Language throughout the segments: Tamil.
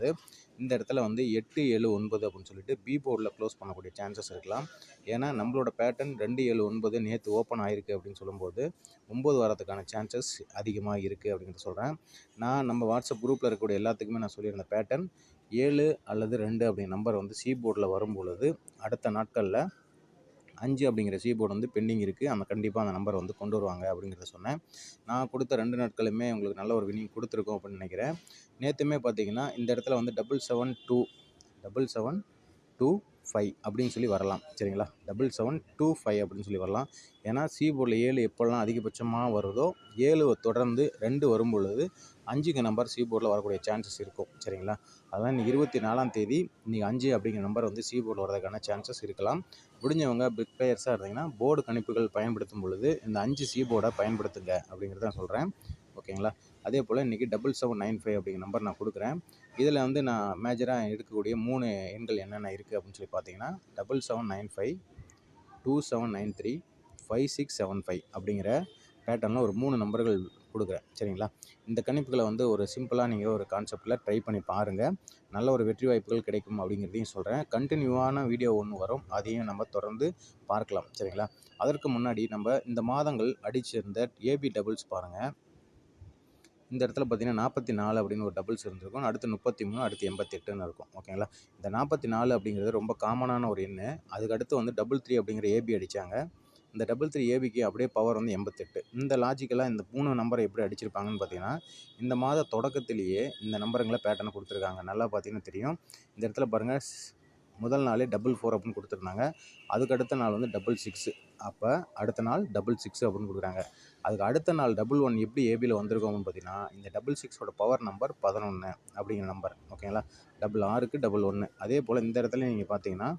பொழுது இந்த இடத்துல வந்து எட்டு ஏழு ஒன்பது அப்படின்னு சொல்லிட்டு பி போர்டில் க்ளோஸ் பண்ணக்கூடிய சான்சஸ் இருக்கலாம். ஏன்னா நம்மளோட பேட்டர்ன் ரெண்டு ஏழு ஒன்பது நேற்று ஓப்பன் ஆயிருக்கு அப்படின்னு சொல்லும்போது ஒம்பது வாரத்துக்கான சான்சஸ் அதிகமாக இருக்குது அப்படின்ட்டு சொல்கிறேன் நான் நம்ம வாட்ஸ்அப் குரூப்பில் இருக்கக்கூடிய எல்லாத்துக்குமே நான் சொல்லியிருந்த பேட்டர்ன் ஏழு அல்லது ரெண்டு அப்படிங்கிற நம்பர் வந்து சி போர்டில் வரும் பொழுது அடுத்த நாட்களில் அஞ்சு அப்படிங்கிற சி போர்டு வந்து பெண்டிங் இருக்குது அந்த கண்டிப்பாக அந்த நம்பர் வந்து கொண்டு வருவாங்க அப்படிங்கிறத சொன்னேன். நான் கொடுத்த ரெண்டு நாட்களுமே உங்களுக்கு நல்ல ஒரு வினிங் கொடுத்துருக்கோம் அப்படின்னு நினைக்கிறேன். நேற்றுமே பார்த்தீங்கன்னா இந்த இடத்துல வந்து double seven two double seven two five அப்படின்னு சொல்லி வரலாம். சரிங்களா? டபுள் செவன் டூ ஃபைவ் அப்படின்னு சொல்லி வரலாம். ஏன்னா சி போர்டில் ஏழு எப்போல்லாம் அதிகபட்சமாக வருதோ ஏழு தொடர்ந்து ரெண்டு வரும் பொழுது அஞ்சுக்கு நம்பர் சி போர்டில் வரக்கூடிய சான்சஸ் இருக்கும். சரிங்களா? அதனால் இன்றைக்கி இருபத்தி நாலாம் தேதி. இன்றைக்கி அஞ்சு அப்படிங்கிற நம்பர் வந்து சி போர்டில் வரதுக்கான சான்சஸ் இருக்கலாம். முடிஞ்சவங்க பிக் பிளேயர்ஸாக இருந்தீங்கன்னா போர்டு கணிப்புகள் பயன்படுத்தும் பொழுது இந்த அஞ்சு சி போர்டை பயன்படுத்துங்க அப்படிங்கிறத நான் சொல்கிறேன் ஓகேங்களா? அதே போல் இன்றைக்கி டபுள் செவன் நைன் ஃபைவ் அப்படிங்கிற நம்பர் நான் கொடுக்குறேன். இதில் வந்து நான் மேஜராக எடுக்கக்கூடிய மூணு எண்கள் என்னென்ன இருக்குது அப்படின்னு சொல்லி பார்த்தீங்கன்னா double seven nine five two seven nine three five six seven five அப்படிங்கிற பேட்டர்னில் ஒரு மூணு நம்பர்கள் கொடுக்குறேன். சரிங்களா? இந்த கணிப்புகளை வந்து ஒரு சிம்பிளாக நீங்கள் ஒரு கான்செப்டில் ட்ரை பண்ணி பாருங்கள் நல்ல ஒரு வெற்றி வாய்ப்புகள் கிடைக்கும் அப்படிங்கிறதையும் சொல்கிறேன் கண்டினியூவான வீடியோ ஒன்று வரும். அதையும் நம்ம தொடர்ந்து பார்க்கலாம். சரிங்களா? அதற்கு முன்னாடி நம்ம இந்த மாதங்கள் அடிச்சிருந்த ஏபி டபுள்ஸ் பாருங்கள் இந்த இடத்துல பார்த்தீங்கன்னா நாற்பத்தி நாலு அப்படின்னு ஒரு டபுள்ஸ் இருந்திருக்கும். அடுத்து முப்பத்தி மூணு அடுத்து எண்பத்தெட்டுன்னு இருக்கும். ஓகேங்களா? இந்த நாற்பத்தி நாலு அப்படிங்கிறது ரொம்ப காமனான ஒரு எண்ணு. அதுக்கு அடுத்து வந்து டபுள் த்ரீ அப்படிங்கிற ஏபி அடித்தாங்க இந்த டபுள் த்ரீ ஏபிக்கு அப்படியே பவர் வந்து எண்பத்தெட்டு. இந்த லாஜிக்கலாக இந்த மூணு நம்பரை எப்படி அடிச்சிருப்பாங்கன்னு பார்த்தீங்கன்னா இந்த மாத தொடக்கத்திலேயே இந்த நம்பருங்களை பேட்டர்னை கொடுத்துருக்காங்க. நல்லா பார்த்தீங்கன்னா தெரியும். இந்த இடத்துல பாருங்கள் முதல் நாளே டபுள் ஃபோர் அப்படின்னு கொடுத்துருந்தாங்க. அதுக்கு அடுத்த நாள் வந்து டபுள் சிக்ஸு அப்போ அடுத்த நாள் டபுள் சிக்ஸ் அப்படின்னு கொடுக்குறாங்க. அதுக்கு அடுத்த நாள் டபுள் ஒன் எப்படி ஏபியில் வந்திருக்கோம்னு பார்த்தீங்கன்னா இந்த டபுள் சிக்ஸோட பவர் நம்பர் பதினொன்று அப்படிங்கிற நம்பர் ஓகேங்களா டபுள் ஆறுக்கு டபுள் ஒன்று அதே போல் இந்த இடத்துல நீங்கள் பார்த்தீங்கன்னா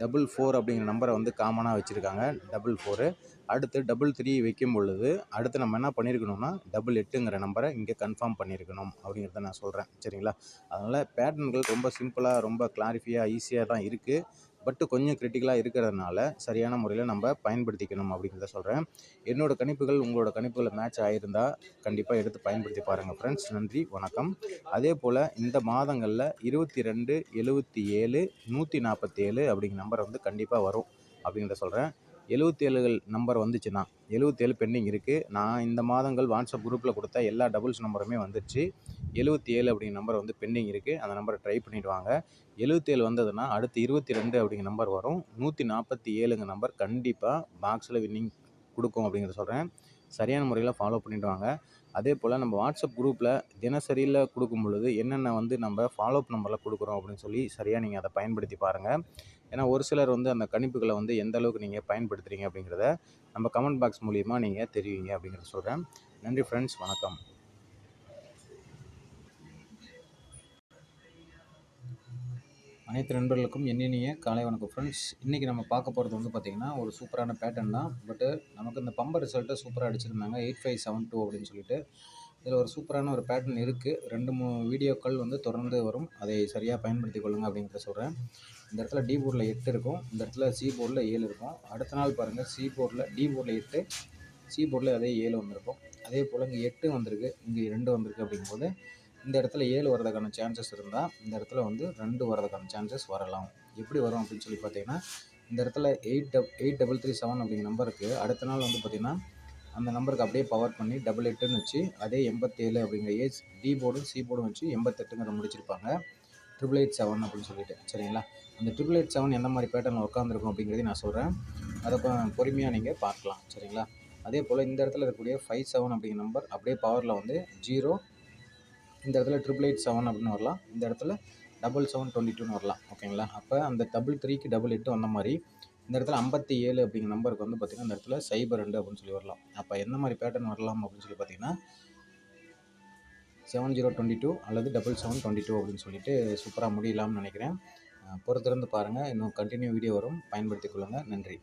டபுள் ஃபோர் அப்படிங்கிற நம்பரை வந்து காமனாக வச்சுருக்காங்க. டபுள் ஃபோரு அடுத்து டபுள் த்ரீ வைக்கும் பொழுது அடுத்து நம்ம என்ன பண்ணியிருக்கணும்னா டபுள் எட்டுங்கிற நம்பரை இங்கே கன்ஃபார்ம் பண்ணியிருக்கணும் அப்படிங்கிறத நான் சொல்கிறேன் சரிங்களா? அதனால் பேட்டர்ன்கள் ரொம்ப சிம்பிளாக ரொம்ப கிளாரிஃபையாக ஈஸியாக தான் இருக்குது பட்டு கொஞ்சம் கிரிட்டிக்கலாக இருக்கிறதுனால சரியான முறையில் நம்ம பயன்படுத்திக்கணும் அப்படிங்கிறத சொல்கிறேன் என்னோடய கணிப்புகள் உங்களோட கணிப்புகளை மேட்ச் ஆகியிருந்தால் கண்டிப்பாக எடுத்து பயன்படுத்தி பாருங்கள் ஃப்ரெண்ட்ஸ் நன்றி வணக்கம். அதே போல் இந்த மாதங்களில் இருபத்தி ரெண்டு எழுபத்தி ஏழு நூற்றி நாற்பத்தேழு அப்படிங்கிற நம்பர் வந்து கண்டிப்பாக வரும் அப்படிங்கிறத சொல்கிறேன் எழுபத்தேழுகள் நம்பர் வந்துச்சுன்னா எழுபத்தேழு பெண்டிங் இருக்குது நான் இந்த மாதங்கள் வாட்ஸ்அப் குரூப்பில் கொடுத்த எல்லா டபுள்ஸ் நம்பருமே வந்துடுச்சு எழுபத்தி ஏழு அப்படிங்கிற நம்பர் வந்து பெண்டிங் இருக்குது அந்த நம்பரை ட்ரை பண்ணிவிட்டு வாங்க. எழுபத்தேழு வந்ததுன்னா அடுத்து இருபத்தி ரெண்டு அப்படிங்கிற நம்பர் வரும். நூற்றி நாற்பத்தி ஏழுங்க நம்பர் கண்டிப்பாக பாக்ஸில் வின்னிங் கொடுக்கும் அப்படிங்கிறத சொல்கிறேன் சரியான முறையில் ஃபாலோ பண்ணிவிடுவாங்க அதே போல் நம்ம வாட்ஸ்அப் குரூப்பில் தினசரியில் கொடுக்கும் பொழுது என்னென்ன வந்து நம்ம ஃபாலோ அப் நம்பரில் கொடுக்குறோம் அப்படின்னு சொல்லி சரியாக நீங்கள் அதை பயன்படுத்தி பாருங்கள் ஏன்னா ஒரு சிலர் வந்து அந்த கணிப்புகளை வந்து எந்த அளவுக்கு நீங்கள் பயன்படுத்துகிறீங்க அப்படிங்கிறத நம்ம கமெண்ட் பாக்ஸ் மூலிமா நீங்கள் தெரிவிங்க அப்படிங்கிறத சொல்கிறேன் நன்றி ஃப்ரெண்ட்ஸ் வணக்கம். அனைத்து நண்பர்களுக்கும் என்னினிய காலை வணக்கம் ஃப்ரெண்ட்ஸ் இன்றைக்கி நம்ம பார்க்க போகிறது வந்து பார்த்திங்கன்னா ஒரு சூப்பரான பேட்டர்ன் தான். பட்டு நமக்கு இந்த பம்பர் ரிசல்ட்டை சூப்பராக அடிச்சிருந்தாங்க. எயிட் ஃபைவ் செவன் டூ அப்படின்னு சொல்லிட்டு. இதில் ஒரு சூப்பரான ஒரு பேட்டர்ன் இருக்குது ரெண்டு மூணு வீடியோக்கள் வந்து தொடர்ந்து வரும். அதை சரியாக பயன்படுத்தி கொள்ளுங்கள் அப்படிங்கிறத சொல்கிறேன் இந்த இடத்துல டி போர்டில் எட்டு இருக்கும். இந்த இடத்துல சி போர்டில் ஏழு இருக்கும். அடுத்த நாள் பாருங்கள் சி போர்டில் டி போர்டில் எட்டு சி போர்டில் அதே ஏழு வந்திருக்கும். அதே போல் இங்கே எட்டு வந்திருக்கு. இங்கே ரெண்டு வந்திருக்கு அப்படிங்கும்போது இந்த இடத்துல ஏழு வரதுக்கான சான்சஸ் இருந்தால் இந்த இடத்துல வந்து ரெண்டு வரதுக்கான சான்சஸ் வரலாம். எப்படி வரும் அப்படின்னு சொல்லி பார்த்தீங்கன்னா இந்த இடத்துல eight dub eight double three seven அப்படிங்கிற நம்பருக்கு அடுத்த நாள் வந்து பார்த்திங்கன்னா அந்த நம்பருக்கு அப்படியே பவர் பண்ணி டபுள் எட்டுன்னு வச்சு அதே எண்பத்தேழு அப்படிங்கிற ஏஜ் டி போர்டும் சி போர்டும் வச்சு எண்பத்தெட்டுங்கிற முடிச்சிருப்பாங்க. ட்ரிபிள் எயிட் செவன் அப்படின்னு சொல்லிட்டு சரிங்களா? அந்த ட்ரிபிள் எயிட் செவன் எந்த மாதிரி பேட்டர்னில் உட்காந்துருக்கும் அப்படிங்கிறதையும் நான் சொல்கிறேன் அதை பொறுமையாக நீங்கள் பார்க்கலாம் சரிங்களா? அதே போல் இந்த இடத்துல இருக்கக்கூடிய ஃபைவ் செவன் அப்படிங்கிற நம்பர் அப்படியே பவரில் வந்து ஜீரோ இந்த இடத்துல ட்ரிபிள் எயிட் செவன் அப்படின்னு வரலாம். இந்த இடத்துல டபுள் செவன் டுவெண்ட்டி டூன்னு வரலாம். ஓகேங்களா? அப்போ அந்த டபுள் த்ரீக்கு டபுள் எட்டு வந்த மாதிரி இந்த இடத்துல ஐம்பத்தி ஏழு அப்படிங்கிற நம்பருக்கு வந்து பார்த்திங்கன்னா இந்த இடத்துல சைபர் ரெண்டு அப்படின்னு சொல்லி வரலாம். அப்போ என்ன மாதிரி பேட்டர்ன் வரலாம் அப்படின்னு சொல்லி பார்த்தீங்கன்னா செவன் ஜீரோ டுவெண்ட்டி டூ அல்லது டபுள் செவன் டுவெண்ட்டி டூ அப்படின்னு சொல்லிட்டு சூப்பராக முடியலாம்னு நினைக்கிறேன். பொறுத்திருந்து பாருங்கள் இன்னும் கண்டினியூ வீடியோ வரும். பயன்படுத்திக் கொள்ளுங்கள் நன்றி.